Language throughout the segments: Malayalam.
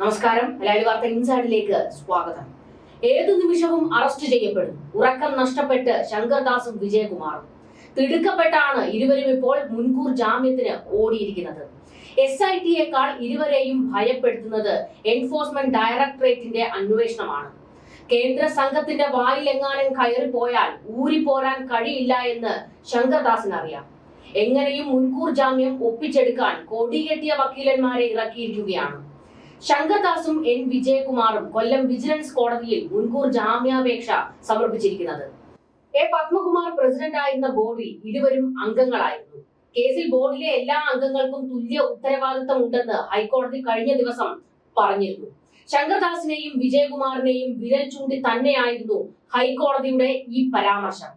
നമസ്കാരം. മലയാളി വാർത്ത ഇൻസൈഡിലേക്ക് സ്വാഗതം. ഏതു നിമിഷവും അറസ്റ്റ് ചെയ്യപ്പെടും. ഉറക്കം നഷ്ടപ്പെട്ട് ശങ്കർദാസും വിജയകുമാറും. തിടുക്കപ്പെട്ടാണ് ഇരുവരും ഇപ്പോൾ മുൻകൂർ ജാമ്യത്തിന് ഓടിയിരിക്കുന്നത്. എസ് ഐ ടിയേക്കാൾ ഇരുവരെയും ഭയപ്പെടുത്തുന്നത് എൻഫോഴ്സ്മെന്റ് ഡയറക്ടറേറ്റിന്റെ അന്വേഷണമാണ്. കേന്ദ്ര സംഘത്തിന്റെ വായിലെങ്ങാനും കയറിപ്പോയാൽ ഊരിപ്പോരാൻ കഴിയില്ല എന്ന് ശങ്കർദാസിന് അറിയാം എങ്ങനെയും മുൻകൂർ ജാമ്യം ഒപ്പിച്ചെടുക്കാൻ കൊടികെട്ടിയ വക്കീലന്മാരെ ഇറക്കിയിരിക്കുകയാണ്. ശങ്കർദാസും എൻ വിജയകുമാറും കൊല്ലം വിജിലൻസ് കോടതിയിൽ മുൻകൂർ ജാമ്യാപേക്ഷ സമർപ്പിച്ചിരിക്കുന്നത്. എ പത്മകുമാർ പ്രസിഡന്റ് ആയിരുന്ന ബോർഡിൽ ഇരുവരും അംഗങ്ങളായിരുന്നു. കേസിൽ ബോർഡിലെ എല്ലാ അംഗങ്ങൾക്കും തുല്യ ഉത്തരവാദിത്തം ഉണ്ടെന്ന് ഹൈക്കോടതി കഴിഞ്ഞ ദിവസം പറഞ്ഞിരുന്നു. ശങ്കർദാസിനെയും വിജയകുമാറിനെയും വിരൽ ചൂണ്ടി തന്നെയായിരുന്നു ഹൈക്കോടതിയുടെ ഈ പരാമർശം.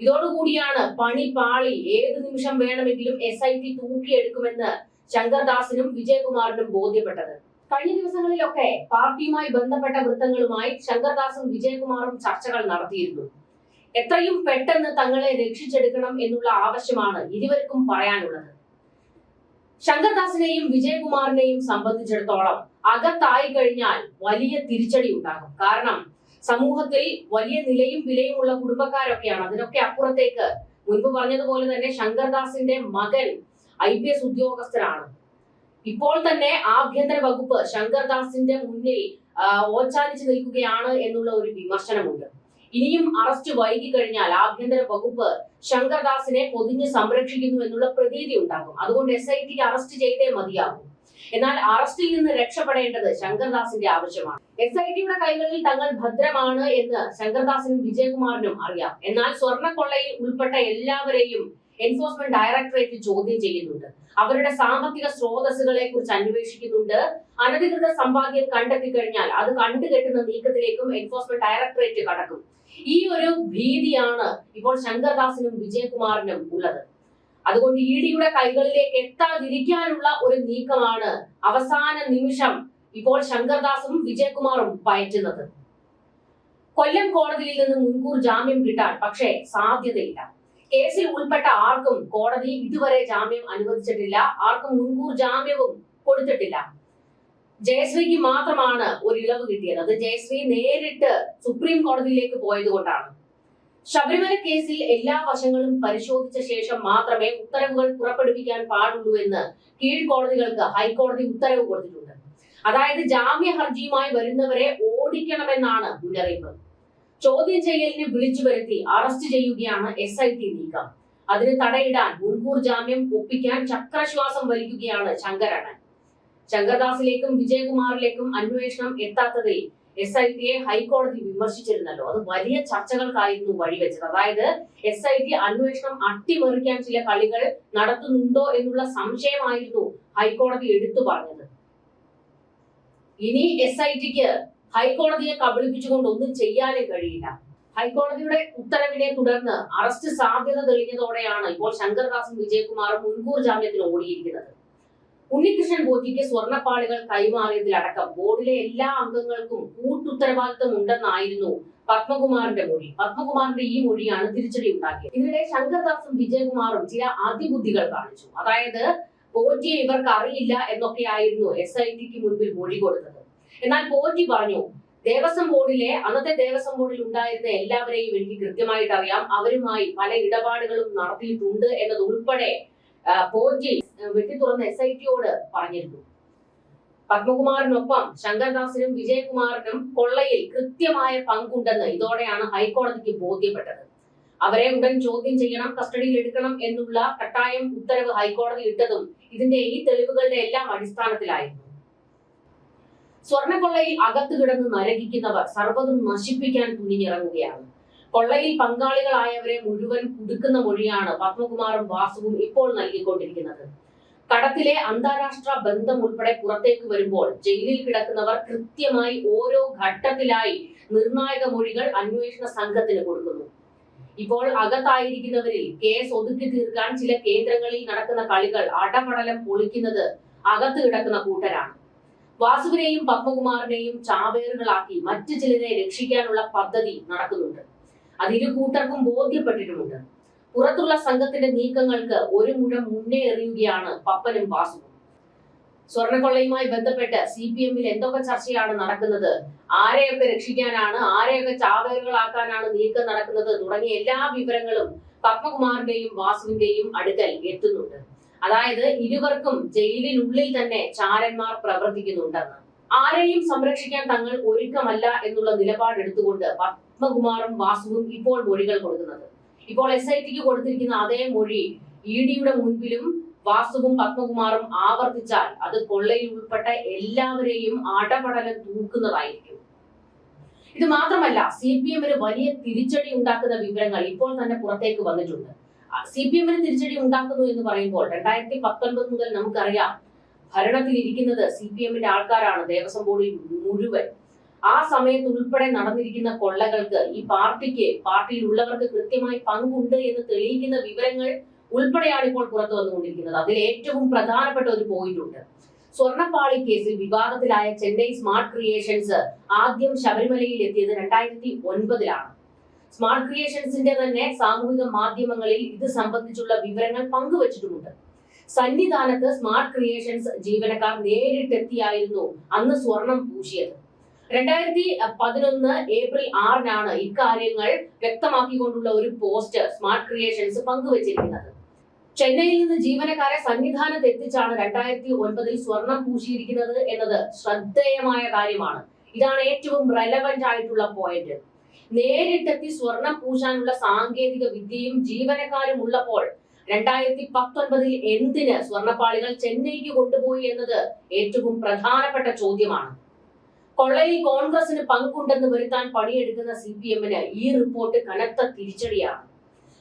ഇതോടുകൂടിയാണ് പണി പാളി ഏത് നിമിഷം വേണമെങ്കിലും എസ് ഐ ടി തൂക്കിയെടുക്കുമെന്ന് ശങ്കർദാസിനും വിജയകുമാറിനും ബോധ്യപ്പെട്ടത്. കഴിഞ്ഞ ദിവസങ്ങളിലൊക്കെ പാർട്ടിയുമായി ബന്ധപ്പെട്ട വൃത്തങ്ങളുമായി ശങ്കർദാസും വിജയകുമാറും ചർച്ചകൾ നടത്തിയിരുന്നു. എത്രയും പെട്ടെന്ന് തങ്ങളെ രക്ഷിച്ചെടുക്കണം എന്നുള്ള ആവശ്യമാണ് ഇരുവർക്കും പറയാനുള്ളത്. ശങ്കർദാസിനെയും വിജയകുമാറിനെയും സംബന്ധിച്ചിടത്തോളം അകത്തായി കഴിഞ്ഞാൽ വലിയ തിരിച്ചടി ഉണ്ടാകും. കാരണം സമൂഹത്തിൽ വലിയ നിലയും വിലയുമുള്ള കുടുംബക്കാരൊക്കെയാണ്. അതിനൊക്കെ അപ്പുറത്തേക്ക് മുൻപ് പറഞ്ഞതുപോലെ തന്നെ ശങ്കർദാസിന്റെ മകൻ ഐ പി എസ് ഉദ്യോഗസ്ഥനാണ്. ഇപ്പോൾ തന്നെ ആഭ്യന്തര വകുപ്പ് ശങ്കർദാസിന്റെ മുന്നിൽ ഓച്ചാനിച്ച് നിൽക്കുകയാണ് എന്നുള്ള ഒരു വിമർശനമുണ്ട്. ഇനിയും അറസ്റ്റ് വൈകി കഴിഞ്ഞാൽ ആഭ്യന്തര വകുപ്പ് ശങ്കർദാസിനെ പൊതിഞ്ഞ് സംരക്ഷിക്കുന്നു എന്നുള്ള പ്രതീതി ഉണ്ടാകും. അതുകൊണ്ട് എസ് ഐ ടിക്ക് അറസ്റ്റ് ചെയ്തേ മതിയാകും. എന്നാൽ അറസ്റ്റിൽ നിന്ന് രക്ഷപ്പെടേണ്ടത് ശങ്കർദാസിന്റെ ആവശ്യമാണ്. എസ് ഐ ടിയുടെ കൈകളിൽ തങ്ങൾ ഭദ്രമാണ് എന്ന് ശങ്കർദാസിനും വിജയകുമാറിനും അറിയാം. എന്നാൽ സ്വർണക്കൊള്ളയിൽ ഉൾപ്പെട്ട എല്ലാവരെയും എൻഫോഴ്സ്മെന്റ് ഡയറക്ടറേറ്റ് ചോദ്യം ചെയ്യുന്നുണ്ട്. അവരുടെ സാമ്പത്തിക സ്രോതസ്സുകളെ കുറിച്ച് അന്വേഷിക്കുന്നുണ്ട്. അനധികൃത സമ്പാദ്യം കണ്ടെത്തി കഴിഞ്ഞാൽ അത് കണ്ടുകെട്ടുന്ന നീക്കത്തിലേക്കും എൻഫോഴ്സ്മെന്റ് ഡയറക്ടറേറ്റ് കടക്കും. ഈ ഒരു ഭീതിയാണ് ഇപ്പോൾ ശങ്കർദാസിനും വിജയകുമാറിനും ഉള്ളത്. അതുകൊണ്ട് ഇ ഡിയുടെ കൈകളിലേക്ക് എത്താതിരിക്കാനുള്ള ഒരു നീക്കമാണ് അവസാന നിമിഷം ഇപ്പോൾ ശങ്കർദാസും വിജയകുമാറും പയറ്റുന്നത്. കൊല്ലം കോടതിയിൽ നിന്ന് മുൻകൂർ ജാമ്യം കിട്ടാൻ പക്ഷേ സാധ്യതയില്ല. കേസിൽ ഉൾപ്പെട്ട ആർക്കും കോടതി ഇതുവരെ ജാമ്യം അനുവദിച്ചിട്ടില്ല. ആർക്കും മുൻകൂർ ജാമ്യവും കൊടുത്തിട്ടില്ല. ജയശ്രീക്ക് മാത്രമാണ് ഒരു ഇളവ് കിട്ടിയത്. അത് ജയശ്രീ നേരിട്ട് സുപ്രീം കോടതിയിലേക്ക് പോയത് കൊണ്ടാണ്. ശബരിമല കേസിൽ എല്ലാ വശങ്ങളും പരിശോധിച്ച ശേഷം മാത്രമേ ഉത്തരവുകൾ പുറപ്പെടുവിക്കാൻ പാടുള്ളൂ എന്ന് കീഴ്ക്കോടതികൾക്ക് ഹൈക്കോടതി ഉത്തരവ് കൊടുത്തിട്ടുണ്ട്. അതായത് ജാമ്യ ഹർജിയുമായി വരുന്നവരെ ഓടിക്കണമെന്നാണ് മുന്നറിയിപ്പ്. ചോദ്യം ചെയ്യലിനെ വിളിച്ചു വരുത്തി അറസ്റ്റ് ചെയ്യുകയാണ് എസ് ഐ ടി നീക്കം. അതിന് തടയിടാൻ മുൻകൂർ ജാമ്യം ഒപ്പിക്കാൻ ചക്രശ്വാസം വലിക്കുകയാണ് ശങ്കരണൻ ശങ്കർദാസിലേക്കും വിജയകുമാറിലേക്കും അന്വേഷണം എത്താത്തതിൽ എസ് ഐ ടിയെ ഹൈക്കോടതി വിമർശിച്ചിരുന്നല്ലോ. അത് വലിയ ചർച്ചകൾക്കായിരുന്നു വഴിവെച്ചത്. അതായത് എസ് ഐ ടി അന്വേഷണം അട്ടിമറിക്കാൻ ചില കളികൾ നടത്തുന്നുണ്ടോ എന്നുള്ള സംശയമായിരുന്നു ഹൈക്കോടതി എടുത്തു പറഞ്ഞത്. ഇനി എസ് ഐ ടിക്ക് ഹൈക്കോടതിയെ കബളിപ്പിച്ചുകൊണ്ട് ഒന്നും ചെയ്യാനും കഴിയില്ല. ഹൈക്കോടതിയുടെ ഉത്തരവിനെ തുടർന്ന് അറസ്റ്റ് സാധ്യത തെളിഞ്ഞതോടെയാണ് ഇപ്പോൾ ശങ്കർദാസും വിജയകുമാറും മുൻകൂർ ജാമ്യത്തിൽ ഓടിയിരിക്കുന്നത്. ഉണ്ണികൃഷ്ണൻ ബോധിക്ക് സ്വർണപ്പാളികൾ കൈമാറിയതിലടക്കം ബോർഡിലെ എല്ലാ അംഗങ്ങൾക്കും കൂട്ടുത്തരവാദിത്തം ഉണ്ടെന്നായിരുന്നു പത്മകുമാറിന്റെ മൊഴി. പത്മകുമാറിന്റെ ഈ മൊഴിയാണ് തിരിച്ചടി ഉണ്ടാക്കിയത്. ഇതിനിടെ ശങ്കർദാസും വിജയകുമാറും ചില അതിബുദ്ധികൾ കാണിച്ചു. അതായത് പോറ്റിയെ ഇവർക്ക് അറിയില്ല എന്നൊക്കെയായിരുന്നു എസ് ഐ ടിക്ക് മുൻപിൽ മൊഴി കൊടുത്തത്. എന്നാൽ പോറ്റി പറഞ്ഞു ദേവസ്വം ബോർഡിലെ അന്നത്തെ ദേവസ്വം ബോർഡിൽ ഉണ്ടായിരുന്ന എല്ലാവരെയും എനിക്ക് കൃത്യമായിട്ട് അറിയാം. അവരുമായി പല ഇടപാടുകളും നടത്തിയിട്ടുണ്ട് എന്നത് ഉൾപ്പെടെ പോറ്റി വെട്ടി എസ് ഐ ടിയോട് പറഞ്ഞിരുന്നു. പത്മകുമാറിനൊപ്പം ശങ്കർദാസിനും വിജയകുമാറിനും കൊള്ളയിൽ കൃത്യമായ പങ്കുണ്ടെന്ന് ഇതോടെയാണ് ഹൈക്കോടതിക്ക് ബോധ്യപ്പെട്ടത്. അവരെ ഉടൻ ചോദ്യം ചെയ്യണം കസ്റ്റഡിയിൽ എടുക്കണം എന്നുള്ള കട്ടായം ഉത്തരവ് ഹൈക്കോടതി ഇട്ടതും ഇതിന്റെ ഈ തെളിവുകളുടെ എല്ലാം അടിസ്ഥാനത്തിലായിരുന്നു. സ്വർണക്കൊള്ളയിൽ അകത്തു കിടന്ന് നരകിക്കുന്നവർ സർവതും നശിപ്പിക്കാൻ തുനിഞ്ഞിറങ്ങുകയാണ്. കൊള്ളയിൽ പങ്കാളികളായവരെ മുഴുവൻ കുടുക്കുന്ന മൊഴിയാണ് പത്മകുമാറും വാസുവും ഇപ്പോൾ നൽകിക്കൊണ്ടിരിക്കുന്നത്. കടത്തിലെ അന്താരാഷ്ട്ര ബന്ധം ഉൾപ്പെടെ പുറത്തേക്ക് വരുമ്പോൾ ജയിലിൽ കിടക്കുന്നവർ കൃത്യമായി ഓരോ ഘട്ടത്തിലായി നിർണായക മൊഴികൾ അന്വേഷണ സംഘത്തിന് കൊടുക്കുന്നു. ഇപ്പോൾ അകത്തായിരിക്കുന്നവരിൽ കേസ് ഒതുക്കി തീർക്കാൻ ചില കേന്ദ്രങ്ങളിൽ നടക്കുന്ന കളികൾ അടപടലം പൊളിക്കുന്നത് അകത്ത് കിടക്കുന്ന കൂട്ടരാണ്. വാസുവിനെയും പത്മകുമാറിനെയും ചാവേറുകളാക്കി മറ്റു ചിലരെ രക്ഷിക്കാനുള്ള പദ്ധതി നടക്കുന്നുണ്ട്. അത് ഇരു കൂട്ടർക്കും ബോധ്യപ്പെട്ടിട്ടുമുണ്ട്. പുറത്തുള്ള സംഘത്തിന്റെ നീക്കങ്ങൾക്ക് ഒരു മുഴം മുന്നേ എറിയുകയാണ് പപ്പനും വാസുവും. സ്വർണക്കൊള്ളയുമായി ബന്ധപ്പെട്ട് സി പി എമ്മിൽ എന്തൊക്കെ ചർച്ചയാണ് നടക്കുന്നത്? ആരെയൊക്കെ രക്ഷിക്കാനാണ് ആരെയൊക്കെ ചാവേറുകളാക്കാനാണ് നീക്കം നടക്കുന്നത് തുടങ്ങിയ എല്ലാ വിവരങ്ങളും പത്മകുമാറിന്റെയും വാസുവിന്റെയും അടുക്കൽ എത്തുന്നുണ്ട്. അതായത് ഇരുവർക്കും ജയിലിനുള്ളിൽ തന്നെ ചാരന്മാർ പ്രവർത്തിക്കുന്നുണ്ടെന്ന്. ആരെയും സംരക്ഷിക്കാൻ തങ്ങൾ ഒരുക്കമല്ല എന്നുള്ള നിലപാടെടുത്തുകൊണ്ട് പത്മകുമാറും വാസുവും ഇപ്പോൾ മൊഴികൾ കൊടുക്കുന്നത്. ഇപ്പോൾ എസ് ഐ ടിക്ക് കൊടുത്തിരിക്കുന്ന അതേ മൊഴി ഇ ഡിയുടെ മുൻപിലും വാസുവും പത്മകുമാറും ആവർത്തിച്ചാൽ അത് കൊള്ളയിൽ ഉൾപ്പെട്ട എല്ലാവരെയും അടപടലം തൂക്കുന്നതായിരിക്കും. ഇത് മാത്രമല്ല സി പി എമ്മിന് വലിയ തിരിച്ചടി ഉണ്ടാക്കുന്ന വിവരങ്ങൾ ഇപ്പോൾ തന്നെ പുറത്തേക്ക് വന്നിട്ടുണ്ട്. സി പി എമ്മിന് തിരിച്ചടി ഉണ്ടാക്കുന്നു എന്ന് പറയുമ്പോൾ രണ്ടായിരത്തി പത്തൊൻപത് മുതൽ നമുക്കറിയാം ഭരണത്തിൽ ഇരിക്കുന്നത് സി പി എമ്മിന്റെ ആൾക്കാരാണ് ദേവസ്വം ബോർഡിൽ മുഴുവൻ. ആ സമയത്ത് ഉൾപ്പെടെ നടന്നിരിക്കുന്ന കൊള്ളകൾക്ക് ഈ പാർട്ടിക്ക് പാർട്ടിയിൽ ഉള്ളവർക്ക് കൃത്യമായി പങ്കുണ്ട് എന്ന് തെളിയിക്കുന്ന വിവരങ്ങൾ ഉൾപ്പെടെയാണ് ഇപ്പോൾ പുറത്തു വന്നുകൊണ്ടിരിക്കുന്നത്. അതിൽ ഏറ്റവും പ്രധാനപ്പെട്ട ഒരു പോയിന്റ് ഉണ്ട്. സ്വർണപ്പാളി കേസിൽ വിവാദത്തിലായ ചെന്നൈ സ്മാർട്ട് ക്രിയേഷൻസ് ആദ്യം ശബരിമലയിൽ എത്തിയത് രണ്ടായിരത്തി ഒൻപതിലാണ്. സ്മാർട്ട് ക്രിയേഷൻസിന്റെ തന്നെ സാമൂഹിക മാധ്യമങ്ങളിൽ ഇത് സംബന്ധിച്ചുള്ള വിവരങ്ങൾ പങ്കുവച്ചിട്ടുമുണ്ട്. സന്നിധാനത്ത് സ്മാർട്ട് ക്രിയേഷൻസ് ജീവനക്കാർ നേരിട്ടെത്തിയായിരുന്നു അന്ന് സ്വർണം പൂശിയത്. രണ്ടായിരത്തി പതിനൊന്ന് ഏപ്രിൽ ആറിനാണ് ഇക്കാര്യങ്ങൾ വ്യക്തമാക്കിക്കൊണ്ടുള്ള ഒരു പോസ്റ്റ് സ്മാർട്ട് ക്രിയേഷൻസ് പങ്കുവച്ചിരിക്കുന്നത്. ചെന്നൈയിൽ നിന്ന് ജീവനക്കാരെ സന്നിധാനത്ത് എത്തിച്ചാണ് രണ്ടായിരത്തി ഒൻപതിൽ സ്വർണം പൂശിയിരിക്കുന്നത് എന്നത് ശ്രദ്ധേയമായ കാര്യമാണ്. ഇതാണ് ഏറ്റവും റെലവന്റ് ആയിട്ടുള്ള പോയിന്റ് നേരിട്ടെത്തി സ്വർണം പൂശാനുള്ള സാങ്കേതിക വിദ്യയും ജീവനക്കാരും ഉള്ളപ്പോൾ രണ്ടായിരത്തി പത്തൊൻപതിൽ എന്തിന് സ്വർണപ്പാളികൾ ചെന്നൈക്ക് കൊണ്ടുപോയി എന്നത് ഏറ്റവും പ്രധാനപ്പെട്ട ചോദ്യമാണ്. കൊള്ളയിൽ കോൺഗ്രസിന് പങ്കുണ്ടെന്ന് വരുത്താൻ പണിയെടുക്കുന്ന സി പി എമ്മിന് ഈ റിപ്പോർട്ട് കനത്ത തിരിച്ചടിയാണ്.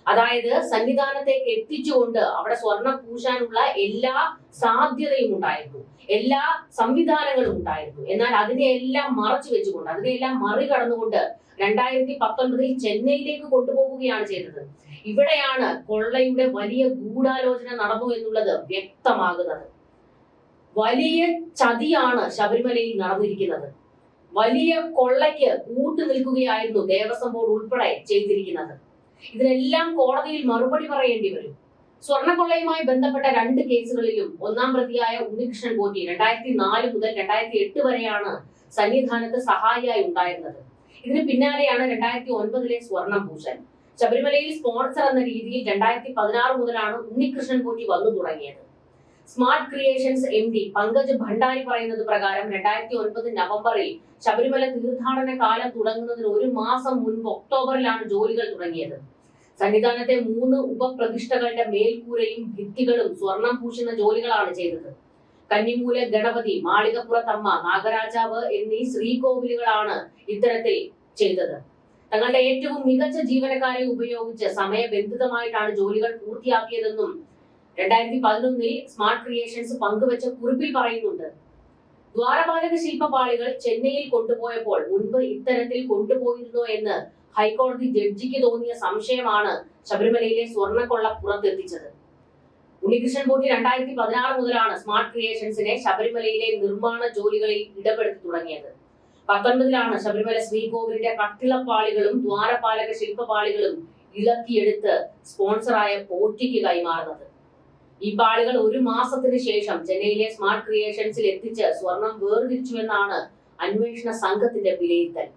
അതായത് സന്നിധാനത്തേക്ക് എത്തിച്ചുകൊണ്ട് അവിടെ സ്വർണം പൂശാനുള്ള എല്ലാ സാധ്യതയും ഉണ്ടായിരുന്നു. എല്ലാ സംവിധാനങ്ങളും ഉണ്ടായിരുന്നു. എന്നാൽ അതിനെയെല്ലാം മറച്ചു വെച്ചുകൊണ്ട് അതിനെയെല്ലാം മറികടന്നുകൊണ്ട് രണ്ടായിരത്തി പത്തൊൻപതിൽ ചെന്നൈയിലേക്ക് കൊണ്ടുപോകുകയാണ് ചെയ്തത്. ഇവിടെയാണ് കൊള്ളയുടെ വലിയ ഗൂഢാലോചന നടന്നു എന്നുള്ളത് വ്യക്തമാകുന്നത്. വലിയ ചതിയാണ് ശബരിമലയിൽ നടന്നിരിക്കുന്നത്. വലിയ കൊള്ളയ്ക്ക് കൂട്ടു നിൽക്കുകയായിരുന്നു ദേവസ്വം ബോർഡ് ഉൾപ്പെടെ ചെയ്തിരിക്കുന്നത്. ഇതിനെല്ലാം കോടതിയിൽ മറുപടി പറയേണ്ടി വരും. സ്വർണക്കൊള്ളയുമായി ബന്ധപ്പെട്ട രണ്ട് കേസുകളിലും ഒന്നാം പ്രതിയായ ഉണ്ണികൃഷ്ണൻ പോറ്റി രണ്ടായിരത്തി നാല് മുതൽ രണ്ടായിരത്തി എട്ട് വരെയാണ് സന്നിധാനത്ത് സഹായിയായി ഉണ്ടായിരുന്നത്. ഇതിന് പിന്നാലെയാണ് രണ്ടായിരത്തി ഒൻപതിലെ സ്വർണം പൂശൻ ശബരിമലയിൽ സ്പോൺസർ എന്ന രീതിയിൽ രണ്ടായിരത്തി പതിനാറ് മുതലാണ് ഉണ്ണികൃഷ്ണൻ ഗോപി വന്നു തുടങ്ങിയത്. Smart creations M D Pankaj Bhandari പറയുന്നത് പ്രകാരം രണ്ടായിരത്തി ഒൻപത് നവംബറിൽ ശബരിമല തീർത്ഥാടന കാലം തുടങ്ങുന്നതിന് ഒരു മാസം മുൻപ് ഒക്ടോബറിലാണ് ജോലികൾ തുടങ്ങിയത്. സന്നിധാനത്തെ മൂന്ന് ഉപപ്രതിഷ്ഠകളുടെ മേൽക്കൂരയും ഭിത്തികളും സ്വർണം പൂശുന്ന ജോലികളാണ് ചെയ്തത്. കന്നിമൂല ഗണപതി മാളികപ്പുറത്തമ്മ നാഗരാജാവ് എന്നീ ശ്രീകോവിലുകളാണ് ഇത്തരത്തിൽ ചെയ്തത്. തങ്ങളുടെ ഏറ്റവും മികച്ച ജീവനക്കാരെ ഉപയോഗിച്ച് സമയബന്ധിതമായിട്ടാണ് ജോലികൾ പൂർത്തിയാക്കിയതെന്നും രണ്ടായിരത്തി പതിനൊന്നിൽ സ്മാർട്ട് ക്രിയേഷൻസ് പങ്കുവച്ച കുറിപ്പിൽ പറയുന്നുണ്ട്. ദ്വാരപാലക ശില്പപാളികൾ ചെന്നൈയിൽ കൊണ്ടുപോയപ്പോൾ മുൻപ് ഇത്തരത്തിൽ കൊണ്ടുപോയിരുന്നോ എന്ന് ഹൈക്കോടതി ജഡ്ജിക്ക് തോന്നിയ സംശയമാണ് ശബരിമലയിലെ സ്വർണക്കൊള്ള പുറത്തെത്തിച്ചത്. ഉണ്ണികൃഷ്ണൻ പോറ്റി രണ്ടായിരത്തി പതിനാറ് മുതലാണ് സ്മാർട്ട് ക്രിയേഷൻസിനെ ശബരിമലയിലെ നിർമ്മാണ ജോലികളിൽ ഇടപെടുത്തി തുടങ്ങിയത്. പത്തൊൻപതിലാണ് ശബരിമല ശ്രീകോവിലിന്റെ കട്ടിളപ്പാളികളും ദ്വാരപാലക ശില്പപാളികളും ഇളക്കിയെടുത്ത് സ്പോൺസറായ പോറ്റിക്ക് കൈമാറുന്നത്. ഈ പാളികൾ ഒരു മാസത്തിന് ശേഷം ചെന്നൈയിലെ സ്മാർട്ട് ക്രിയേഷൻസിൽ എത്തിച്ച് സ്വർണം വേർതിരിച്ചുവെന്നാണ് അന്വേഷണ സംഘത്തിന്റെ വിലയിരുത്തൽ.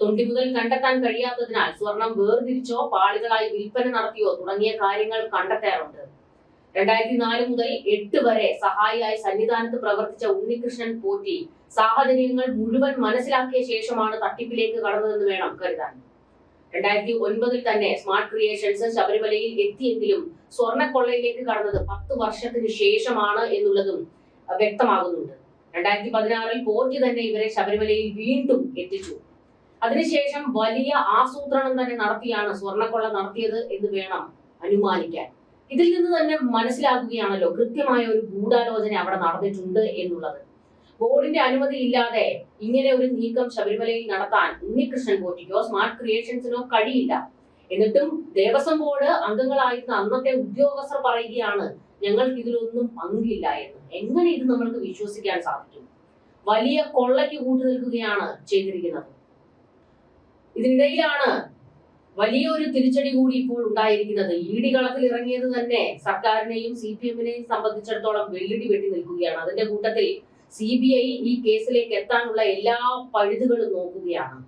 തൊണ്ടി മുതൽ കണ്ടെത്താൻ കഴിയാത്തതിനാൽ സ്വർണം വേർതിരിച്ചോ പാളികളായി വിൽപ്പന നടത്തിയോ തുടങ്ങിയ കാര്യങ്ങൾ കണ്ടെത്താറുണ്ട്. രണ്ടായിരത്തി നാല് മുതൽ എട്ട് വരെ സഹായിയായി സന്നിധാനത്ത് പ്രവർത്തിച്ച ഉണ്ണികൃഷ്ണൻ പോറ്റി സാഹചര്യങ്ങൾ മുഴുവൻ മനസ്സിലാക്കിയ ശേഷമാണ് തട്ടിപ്പിലേക്ക് കടന്നതെന്ന് വേണം കരുതാൻ. രണ്ടായിരത്തി ഒൻപതിൽ തന്നെ സ്മാർട്ട് ക്രിയേഷൻസ് ശബരിമലയിൽ എത്തിയെങ്കിലും സ്വർണക്കൊള്ളയിലേക്ക് കടന്നത് പത്ത് വർഷത്തിന് ശേഷമാണ് എന്നുള്ളതും വ്യക്തമാകുന്നുണ്ട്. രണ്ടായിരത്തി പതിനാറിൽ പോറ്റി തന്നെ ഇവരെ ശബരിമലയിൽ വീണ്ടും എത്തിച്ചു. അതിനുശേഷം വലിയ ആസൂത്രണം തന്നെ നടത്തിയാണ് സ്വർണക്കൊള്ള നടത്തിയത് എന്ന് വേണം അനുമാനിക്കാൻ. ഇതിൽ നിന്ന് തന്നെ മനസ്സിലാക്കുകയാണല്ലോ കൃത്യമായ ഒരു ഗൂഢാലോചന അവിടെ നടന്നിട്ടുണ്ട് എന്നുള്ളത്. ബോർഡിന്റെ അനുമതി ഇല്ലാതെ ഇങ്ങനെ ഒരു നീക്കം ശബരിമലയിൽ നടത്താൻ ഉണ്ണികൃഷ്ണൻ പോറ്റിക്കോ സ്മാർട്ട് ക്രിയേഷൻസിനോ കഴിയില്ല. എന്നിട്ടും ദേവസ്വം ബോർഡ് അംഗങ്ങളായിരുന്ന അന്നത്തെ ഉദ്യോഗസ്ഥർ പറയുകയാണ് ഞങ്ങൾക്ക് ഇതിലൊന്നും പങ്കില്ല എന്ന്. എങ്ങനെ ഇത് നമ്മൾക്ക് വിശ്വസിക്കാൻ സാധിക്കും? വലിയ കൊള്ളയ്ക്ക് കൂട്ടു നിൽക്കുകയാണ് ചെയ്തിരിക്കുന്നത്. ഇതിനിടയിലാണ് വലിയൊരു തിരിച്ചടി കൂടി ഇപ്പോൾ ഉണ്ടായിരിക്കുന്നത്. ഇ ഡി കളത്തിൽ ഇറങ്ങിയത് തന്നെ സർക്കാരിനെയും സി പി എമ്മിനെയും സംബന്ധിച്ചിടത്തോളം വെള്ളിടി വെട്ടി നിൽക്കുകയാണ്. അതിന്റെ കൂട്ടത്തിൽ സി ബി ഐ ഈ കേസിലേക്ക് എത്താനുള്ള എല്ലാ പഴുതുകളും നോക്കുകയാണ്.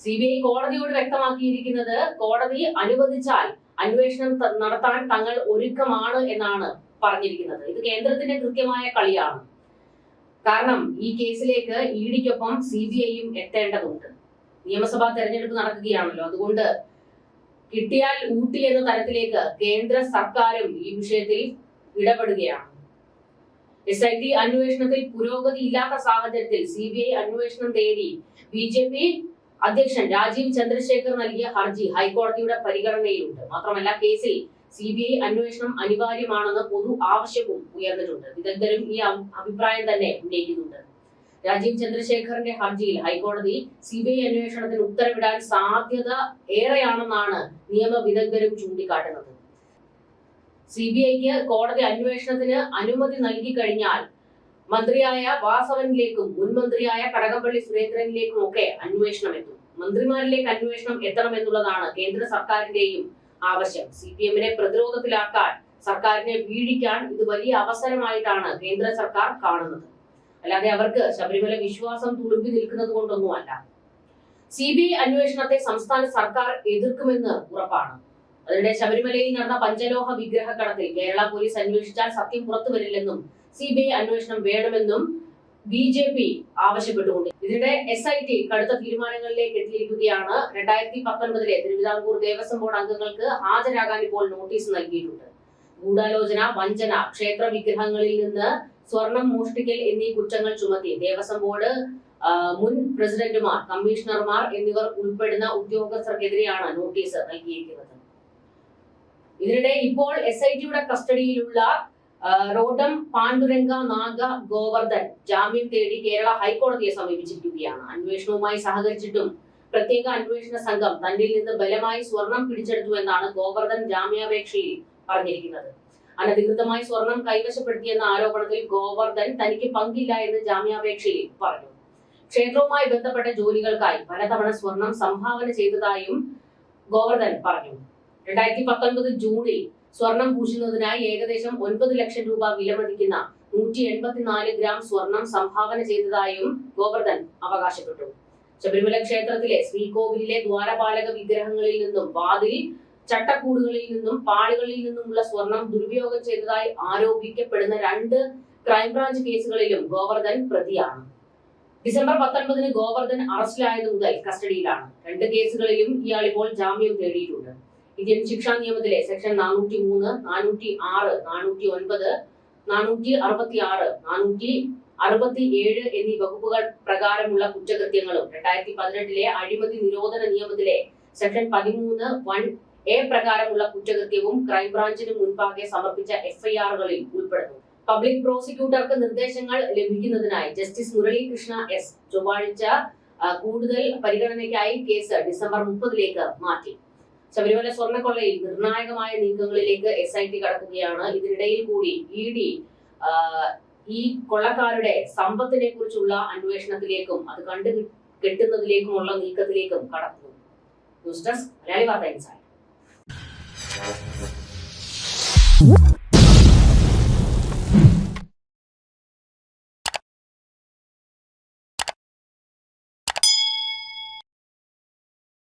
സി ബി ഐ കോടതിയോട് വ്യക്തമാക്കിയിരിക്കുന്നത് കോടതി അനുവദിച്ചാൽ അന്വേഷണം നടത്താൻ തങ്ങൾ ഒരുക്കമാണ് എന്നാണ് പറഞ്ഞിരിക്കുന്നത്. ഇത് കേന്ദ്രത്തിന്റെ കൃത്യമായ കളിയാണ്. കാരണം ഈ കേസിലേക്ക് ഇ ഡിക്കൊപ്പം സി ബി ഐയും എത്തേണ്ടതുണ്ട്. നിയമസഭാ തെരഞ്ഞെടുപ്പ് നടക്കുകയാണല്ലോ. അതുകൊണ്ട് കിട്ടിയാൽ ഊട്ടി എന്ന തരത്തിലേക്ക് കേന്ദ്ര സർക്കാരും ഈ വിഷയത്തിൽ ഇടപെടുകയാണ്. എസ് ഐ ടി അന്വേഷണത്തിൽ പുരോഗതി ഇല്ലാത്ത സാഹചര്യത്തിൽ സി ബി ഐ അന്വേഷണം തേടി ബി ജെ പി അധ്യക്ഷൻ രാജീവ് ചന്ദ്രശേഖർ നൽകിയ ഹർജി ഹൈക്കോടതിയുടെ പരിഗണനയിലുണ്ട്. മാത്രമല്ല കേസിൽ സി ബി ഐ അന്വേഷണം അനിവാര്യമാണെന്ന പൊതു ആവശ്യവും ഉയർന്നിട്ടുണ്ട്. വിദഗ്ധരും ഈ അഭി- അഭിപ്രായം തന്നെ ഉന്നയിക്കുന്നുണ്ട്. രാജീവ് ചന്ദ്രശേഖറിന്റെ ഹർജിയിൽ ഹൈക്കോടതി സി ബി ഐ അന്വേഷണത്തിന് ഉത്തരവിടാൻ സാധ്യത ഏറെയാണെന്നാണ് നിയമ വിദഗ്ധരും ചൂണ്ടിക്കാട്ടുന്നത്. സി ബി ഐക്ക് കോടതി അന്വേഷണത്തിന് അനുമതി നൽകി കഴിഞ്ഞാൽ മന്ത്രിയായ വാസവനിലേക്കും മുൻ മന്ത്രിയായ കടകംപള്ളി സുരേന്ദ്രനിലേക്കും ഒക്കെ അന്വേഷണം എത്തും. മന്ത്രിമാരിലേക്ക് അന്വേഷണം എത്തണമെന്നുള്ളതാണ് കേന്ദ്ര സർക്കാരിന്റെയും ആവശ്യം. സി പി എമ്മിനെ പ്രതിരോധത്തിലാക്കാൻ സർക്കാരിനെ വീഴിക്കാൻ ഇത് വലിയ അവസരമായിട്ടാണ് കേന്ദ്ര സർക്കാർ കാണുന്നത്. അല്ലാതെ അവർക്ക് ശബരിമല വിശ്വാസം തുളുമ്പി നിൽക്കുന്നത് കൊണ്ടൊന്നുമല്ല. സി ബി ഐ അന്വേഷണത്തെ സംസ്ഥാന സർക്കാർ എതിർക്കുമെന്ന് ഉറപ്പാണ്. അതിനിടെ ശബരിമലയിൽ നടന്ന പഞ്ചലോഹ വിഗ്രഹ കടത്തിൽ കേരള പോലീസ് അന്വേഷിച്ചാൽ സത്യം പുറത്തു വരില്ലെന്നും സി ബി ഐ അന്വേഷണം വേണമെന്നും ബി ജെ പി ആവശ്യപ്പെട്ടുകൊണ്ട്. ഇതിനിടെ എസ് ഐ ടി കടുത്ത തീരുമാനങ്ങളിലേക്ക് എത്തിയിരിക്കുകയാണ്. രണ്ടായിരത്തി പത്തൊൻപതിലെ തിരുവിതാംകൂർ ദേവസ്വം ബോർഡ് അംഗങ്ങൾക്ക് ഹാജരാകാൻ ഇപ്പോൾ നോട്ടീസ് നൽകിയിട്ടുണ്ട്. ഗൂഢാലോചന വഞ്ചന ക്ഷേത്ര വിഗ്രഹങ്ങളിൽ നിന്ന് സ്വർണം മോഷ്ടിക്കൽ എന്നീ കുറ്റങ്ങൾ ചുമത്തി ദേവസ്വം ബോർഡ് മുൻ പ്രസിഡന്റുമാർ കമ്മീഷണർമാർ എന്നിവർ ഉൾപ്പെടുന്ന ഉദ്യോഗസ്ഥർക്കെതിരെയാണ് നോട്ടീസ് നൽകിയിരിക്കുന്നത്. ഇതിനിടെ ഇപ്പോൾ എസ് ഐ ടിയുടെ കസ്റ്റഡിയിലുള്ള റോഡം പാണ്ഡുരംഗ നാഗ ഗോവർദ്ധൻ ജാമ്യം തേടി കേരള ഹൈക്കോടതിയെ സമീപിച്ചിരിക്കുകയാണ്. അന്വേഷണവുമായി സഹകരിച്ചിട്ടും പ്രത്യേക അന്വേഷണ സംഘം തന്നിൽ നിന്ന് ബലമായി സ്വർണം പിടിച്ചെടുത്തു എന്നാണ് ഗോവർദ്ധൻ ജാമ്യാപേക്ഷയിൽ പറഞ്ഞിരിക്കുന്നത്. അനധികൃതമായി സ്വർണം കൈവശപ്പെടുത്തിയെന്ന ആരോപണത്തിൽ ഗോവർദ്ധൻ തനിക്ക് പങ്കില്ല എന്ന് ജാമ്യാപേക്ഷയിൽ പറഞ്ഞു. ക്ഷേത്രവുമായി ബന്ധപ്പെട്ട ജോലികൾക്കായി പലതവണ സ്വർണം സംഭാവന ചെയ്തതായും ഗോവർദ്ധൻ പറഞ്ഞു. രണ്ടായിരത്തി പത്തൊൻപത് ജൂണിൽ സ്വർണം പൂശുന്നതിനായി ഏകദേശം ഒൻപത് ലക്ഷം രൂപ വിലമതിക്കുന്ന നൂറ്റി എൺപത്തിനാല് ഗ്രാം സ്വർണം സംഭാവന ചെയ്തതായും ഗോവർദ്ധൻ അവകാശപ്പെട്ടു. ശബരിമല ക്ഷേത്രത്തിലെ ശ്രീകോവിലിലെ ദ്വാരപാലക വിഗ്രഹങ്ങളിൽ നിന്നും വാതിൽ ചട്ടക്കൂടുകളിൽ നിന്നും പാളികളിൽ നിന്നുമുള്ള സ്വർണം ദുരുപയോഗം ചെയ്തതായി ആരോപിക്കപ്പെടുന്ന രണ്ട് ക്രൈംബ്രാഞ്ച് കേസുകളിലും ഗോവർദ്ധൻ പ്രതിയാണ്. ഡിസംബർ പത്തൊൻപതിന് ഗോവർദ്ധൻ അറസ്റ്റിലായത് മുതൽ കസ്റ്റഡിയിലാണ്. രണ്ട് കേസുകളിലും ഇയാൾ ഇപ്പോൾ ജാമ്യം തേടിയിട്ടുണ്ട്. ഇന്ത്യൻ ശിക്ഷാ നിയമത്തിലെ സെക്ഷൻ നാനൂറ്റി മൂന്ന് നാനൂറ്റി ആറ് നാനൂറ്റി ഒൻപത് നാനൂറ്റി അറുപത്തി ആറ് നാനൂറ്റി അറുപത്തി ഏഴ് എന്നീ വകുപ്പുകൾ പ്രകാരമുള്ള കുറ്റകൃത്യങ്ങളും രണ്ടായിരത്തി പതിനെട്ടിലെ അഴിമതി നിരോധന നിയമത്തിലെ സെക്ഷൻ പതിമൂന്ന് വൺ എ പ്രകാരമുള്ള കുറ്റകൃത്യവും ക്രൈംബ്രാഞ്ചിന് മുൻപാകെ സമർപ്പിച്ച എഫ്ഐആറുകളിൽ ഉൾപ്പെടുന്നു. പബ്ലിക് പ്രോസിക്യൂട്ടർക്ക് നിർദ്ദേശങ്ങൾ ലഭിക്കുന്നതിനായി ജസ്റ്റിസ് മുരളീകൃഷ്ണ എസ് ചൊവ്വാഴ്ച കൂടുതൽ പരിഗണനയ്ക്കായി കേസ് ഡിസംബർ മുപ്പതിലേക്ക് മാറ്റി. ശബരിമല സ്വർണക്കൊള്ളയിൽ നിർണായകമായ നീക്കങ്ങളിലേക്ക് എസ് ഐ ടി കടക്കുകയാണ്. ഇതിനിടയിൽ കൂടി ഇ ഡി ഈ കൊള്ളക്കാരുടെ സമ്പത്തിനെ കുറിച്ചുള്ള അന്വേഷണത്തിലേക്കും അത് കണ്ടു കെട്ടുന്നതിലേക്കുമുള്ള നീക്കത്തിലേക്കും കടക്കുന്നു ന്യൂസ് ഡെസ്ക് മലയാളി വാർത്ത